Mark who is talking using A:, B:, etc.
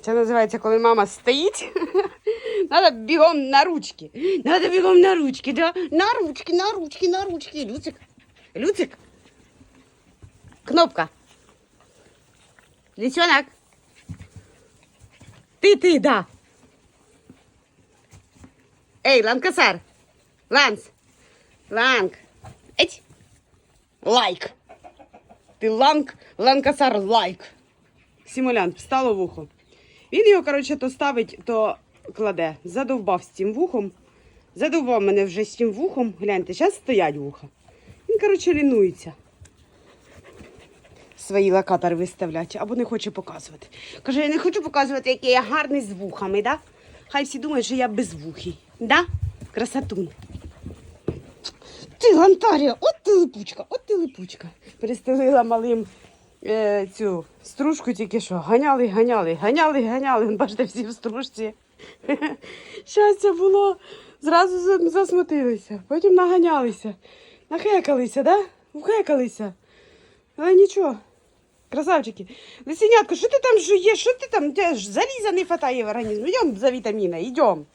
A: Це називається, коли мама стоїть. Надо бігом на ручки. Надо бігом на ручки, да? На ручки, на ручки, на ручки. Люцик. Люцик. Кнопка. Лисенок. Ти, ти, да. Ей, Ланкасар. Ланс. Ланг. Еть. Лайк. Ти ланг, ланкасар лайк. Симулянт, встало вухо. Він його, коротше, то ставить, то кладе. Задовбав з цим вухом. Задовбав мене вже з цим вухом. Гляньте, зараз стоять вуха. Він, коротше, лінується. Свої локатори виставляти, або не хоче показувати. Каже, я не хочу показувати, який я гарний з вухами, да? Хай всі думають, що я безвухий. Да? Красотун. Ти лантарія, от ти липучка, от ти липучка. Перестелила малим е, цю стружку тільки що. Ганяли, ганяли, ганяли, ганяли. Бачите, всі в стружці. Щастя було. Зразу засмутилися, потім наганялися, нахекалися, да? Вхекалися. Але нічого. Красавчики. Лисенятко, що ти там жуєш? Що ти там? Заліза не хватає в організм? Йдемо за вітаміни, йдемо.